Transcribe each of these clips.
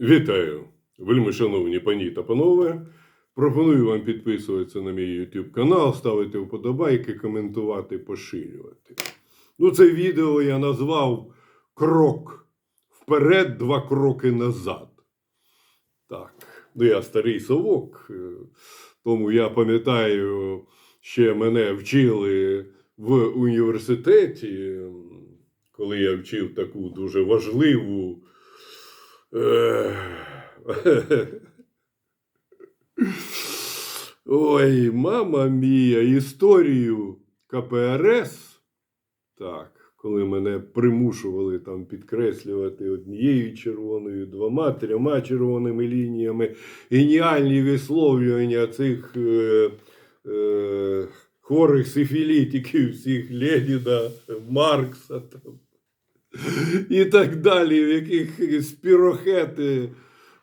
Вітаю, вельми шановні пані та панове. Пропоную вам підписуватися на мій YouTube канал, ставити вподобайки, коментувати, поширювати. Ну, це відео я назвав Крок вперед, два кроки назад. Так, ну я старий совок, е, тому я пам'ятаю, ще мене вчили в університеті, коли я вчив таку дуже важливу. Ой, мама мія, історію КПРС. Так, коли мене примушували там підкреслювати однією червоною, двома, трьома червоними лініями, геніальні висловлювання цих е, е, хворих сифілітиків, всіх Леніна, Маркса. Там і так далі, в яких спірохети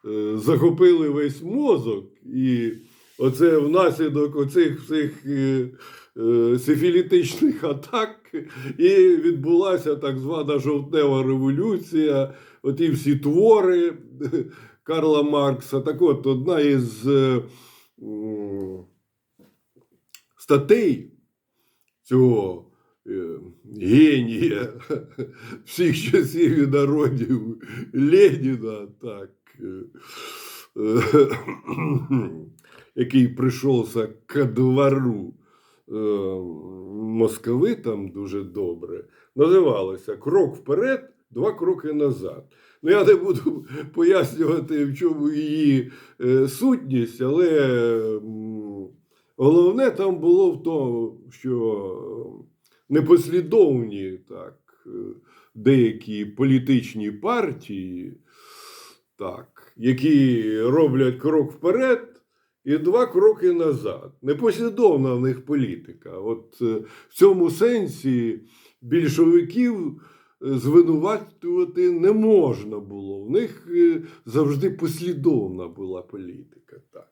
е, захопили весь мозок. І оце внаслідок оцих всіх е, е, сифілітичних атак і відбулася так звана жовтнева революція, оті всі твори Карла Маркса. Так от, одна із статей цього генія всіх часів і народів Леніна, так, е, е, який прийшовся к двору е, московитам дуже добре, називалося Крок вперед, два кроки назад. Ну, я не буду пояснювати, в чому її е, сутність, але головне там було в тому, що непослідовні так, е, деякі політичні партії, так, які роблять крок вперед і два кроки назад. Непослідовна в них політика. От е, в цьому сенсі більшовиків е, звинувачувати не можна було. В них завжди послідовна була політика. Так.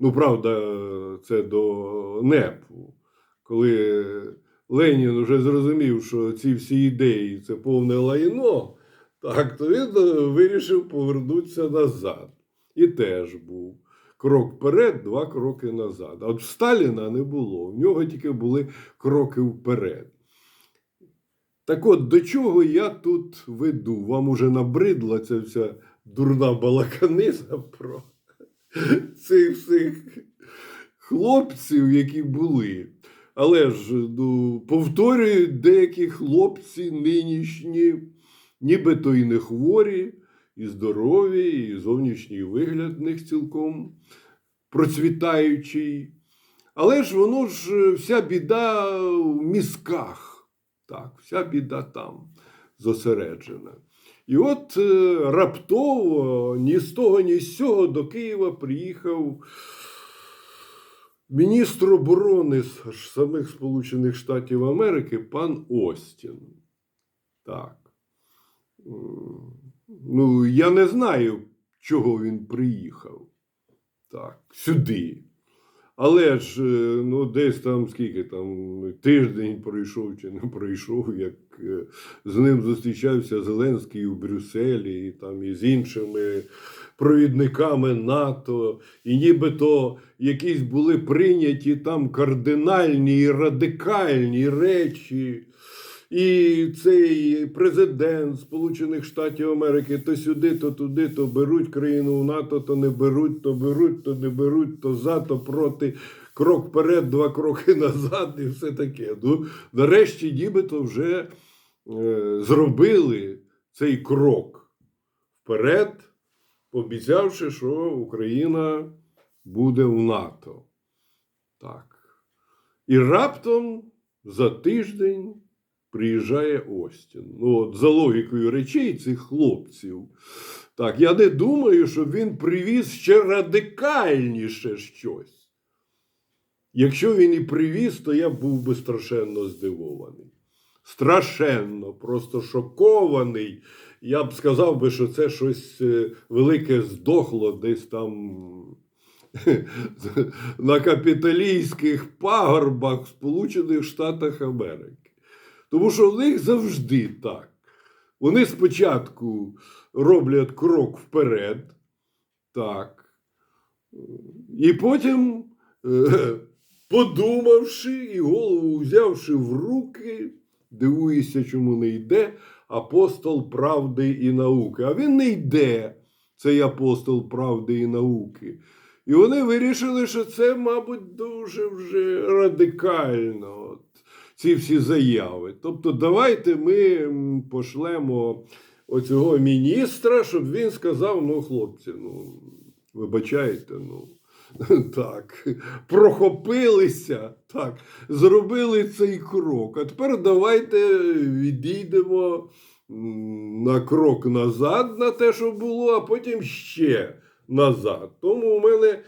Ну, правда, це до НЕПу коли Ленін вже зрозумів, що ці всі ідеї це повне лайно, так, то він е, вирішив повернутися назад. І теж був крок вперед, два кроки назад. А от Сталіна не було. В нього тільки були кроки вперед. Так от, до чого я тут веду? Вам уже набридла ця вся дурна балаканиза про цих всіх хлопців, які були. Але ж ну, повторюють деякі хлопці нинішні, нібито і не хворі, і здорові, і зовнішній вигляд них цілком процвітаючий. Але ж воно ж е, вся біда в мізках. Так, вся біда там зосереджена. І от е, раптово ні з того, ні з цього до Києва приїхав міністр оборони самих Сполучених Штатів Америки пан Остін. Так. Ну, я не знаю, чого він приїхав. Так, сюди. Але ж, е, ну, десь там скільки там тиждень пройшов чи не пройшов, як е, з ним зустрічався Зеленський у Брюсселі і там і з іншими провідниками НАТО, і нібито якісь були прийняті там кардинальні і радикальні речі. І цей президент Сполучених Штатів Америки то сюди, то туди, то беруть країну в НАТО, то не беруть, то беруть, то не беруть, то за, то проти. Крок вперед, два кроки назад, і все таке. Ну, нарешті, нібито вже е, зробили цей крок вперед, пообіцявши, що Україна буде в НАТО. Так. І раптом за тиждень приїжджає Остін. Ну, от, за логікою речей цих хлопців. Так, я не думаю, що він привіз ще радикальніше щось. Якщо він і привіз, то я був би страшенно здивований. Страшенно, просто шокований. Я б сказав би, що це щось е, велике здохло десь там на капіталійських пагорбах Сполучених Штатах Америки. Тому що в них завжди так. Вони спочатку роблять крок вперед, так. І потім, е, подумавши і голову взявши в руки, дивуюся, чому не йде апостол правди і науки. А він не йде, цей апостол правди і науки. І вони вирішили, що це, мабуть, дуже вже радикально. От, ці всі заяви. Тобто, давайте ми пошлемо оцього міністра, щоб він сказав: ну, хлопці, ну, вибачайте, ну. Так, прохопилися, так, зробили цей крок. А тепер давайте відійдемо на крок назад на те, що було, а потім ще назад. Тому у мене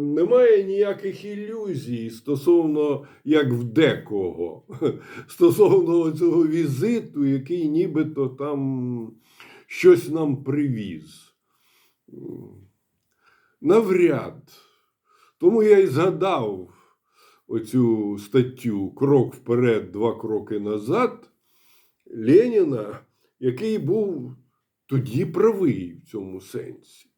немає ніяких ілюзій стосовно як в декого, стосовно цього візиту, який нібито там щось нам привіз. Навряд. Тому я і згадав оцю статтю Крок вперед, два кроки назад Леніна, який був тоді правий в цьому сенсі.